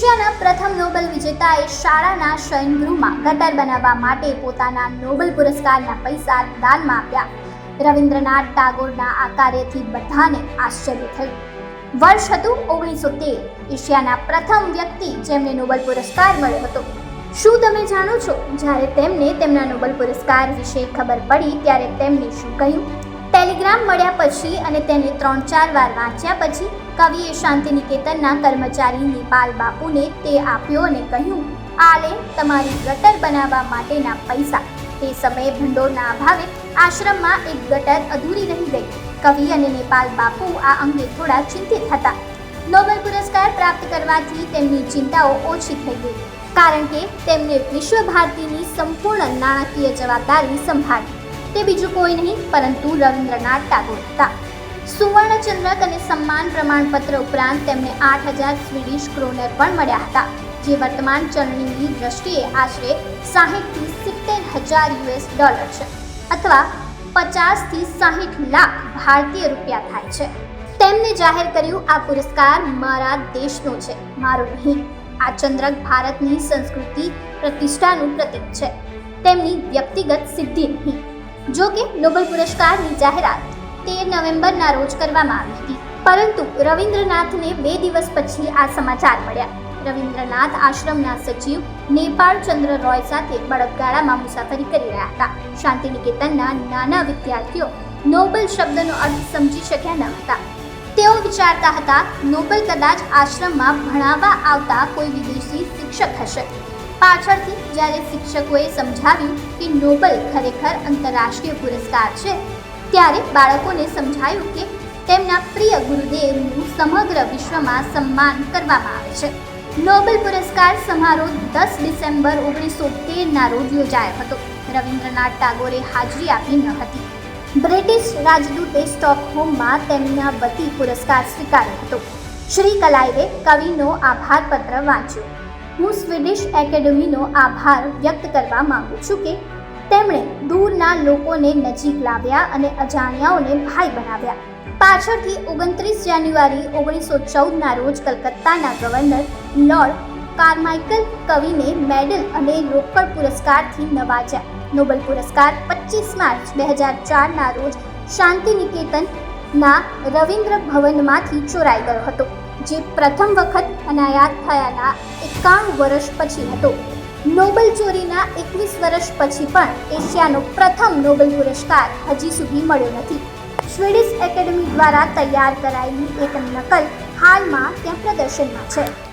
એશિયાના પ્રથમ નોબેલ વિજેતાએ શાળાના શયનગૃહમાં ગટર બનાવવા માટે પોતાના નોબેલ પુરસ્કારના પૈસા દાનમાં આપ્યા. રવિન્દ્રનાથ ટાગોરના આ કાર્યથી બધાને આશ્ચર્ય થયું. વર્ષ હતું ઓગણીસો તેર. એશિયાના પ્રથમ વ્યક્તિ જેમને નોબેલ પુરસ્કાર મળ્યો હતો. શું તમે જાણો છો? જ્યારે તેમને તેમના નોબેલ પુરસ્કાર વિશે ખબર પડી ત્યારે તેમણે શું કહ્યું? ટેલિગ્રામ મળ્યા પછી અને તેને ત્રણ ચાર વાર વાંચ્યા પછી કવિએ શાંતિનિકેતનના કર્મચારી નેપાલ બાપુને તે આપ્યો અને કહ્યું, આ લે તમારી ગટર બનાવવા માટેના પૈસા. તે સમયે ભંડોળના અભાવે આશ્રમમાં એક ગટર અધૂરી રહી ગઈ. કવિ અને નેપાલ બાપુ આ અંગે થોડા ચિંતિત હતા. નોબેલ પુરસ્કાર પ્રાપ્ત કરવાથી તેમની ચિંતાઓ ઓછી થઈ ગઈ, કારણ કે તેમને વિશ્વ ભારતીની સંપૂર્ણ નાણાકીય જવાબદારી સંભાળી. તે બીજું કોઈ નહીં, પરંતુ રવિન્દ્રનાથ ટાગોર હતા. સુવર્ણચંદ્રક અને સન્માન પ્રમાણપત્ર ઉપરાંત તેમને આઠ હજાર સ્વીડિશ ક્રોનર પણ મળ્યા હતા, જે વર્તમાન ચલણીની દ્રષ્ટિએ આશરે સાહીઠથી સિત્તેર હજાર યુએસ ડોલર છે અથવા પચાસથી સાહીઠ લાખ ભારતીય રૂપિયા થાય છે. તેમને જાહેર કર્યું, આ પુરસ્કાર મારા દેશનો છે, મારો નહીં, આ ચંદ્રક ભારતની સંસ્કૃતિ પ્રતિષ્ઠાનું પ્રતીક છે, તેમની વ્યક્તિગત સિદ્ધિ નહીં. જો કે નોબેલ પુરસ્કારની જાહેરાત તેર નવેમ્બરના રોજ કરવામાં આવી હતી. પરંતુ રવિન્દ્રનાથને બે દિવસ પછી આ સમાચાર મળ્યા. રવિન્દ્રનાથ આશ્રમના સચિવ નેપાળ ચંદ્ર રોય સાથે બળદગાડામાં મુસાફરી કરી રહ્યા હતા. શાંતિનિકેતનના નાના વિદ્યાર્થીઓ નોબલ શબ્દનો અર્થ સમજી શક્યા ન હતા. તેઓ વિચારતા હતા, નોબલ કદાચ આશ્રમમાં ભણાવવા આવતા કોઈ વિદેશી શિક્ષક હશે. પાછળથી જ્યારે શિક્ષકોએ સમજાવ્યું કે નોબલ ખરેખર આંતરરાષ્ટ્રીય પુરસ્કાર છે ત્યારે બાળકોને સમજાયું કે તેમના પ્રિય ગુરુદેવનું સમગ્ર વિશ્વમાં સન્માન કરવામાં આવે છે. નોબેલ પુરસ્કાર સમારોહ દસ ડિસેમ્બર ઓગણીસો તેરના રોજ યોજાયો હતો. રવિન્દ્રનાથ ટાગોરે હાજરી આપી ન હતી. બ્રિટિશ રાજદૂતે સ્ટોકહોમમાં તેમના વતી પુરસ્કાર સ્વીકાર્યો હતો. શ્રી કલાઈવે કવિનો આભાર પત્ર વાંચ્યો. હું સ્વીડિશ એકેડમીનો આભાર વ્યક્ત કરવા માંગુ છું કે તેમણે દૂરના લોકોને નજીક લાવ્યા અને અજાણ્યાઓને ભાઈ બનાવ્યા. પાછળથી ઓગણત્રીસ જાન્યુઆરી ઓગણીસો ચૌદના રોજ કલકત્તાના ગવર્નર લોર્ડ કાર્માઇકલ કવિને મેડલ અને રોકડ પુરસ્કારથી નવાજ્યા. નોબેલ પુરસ્કાર પચીસ માર્ચ બે હજાર ચારના રોજ શાંતિ નિકેતનના રવિન્દ્ર ભવનમાંથી ચોરાઈ ગયો હતો, જે પ્રથમ વખત અનાયાત થયાના એકાણું વર્ષ પછી હતો. નોબેલ ચોરીના એકવીસ વર્ષ પછી પણ એશિયાનો પ્રથમ નોબેલ પુરસ્કાર હજી સુધી મળ્યો નથી. સ્વીડિશ એકેડમી દ્વારા તૈયાર કરાયેલી એક નકલ હાલમાં ત્યાં પ્રદર્શનમાં છે.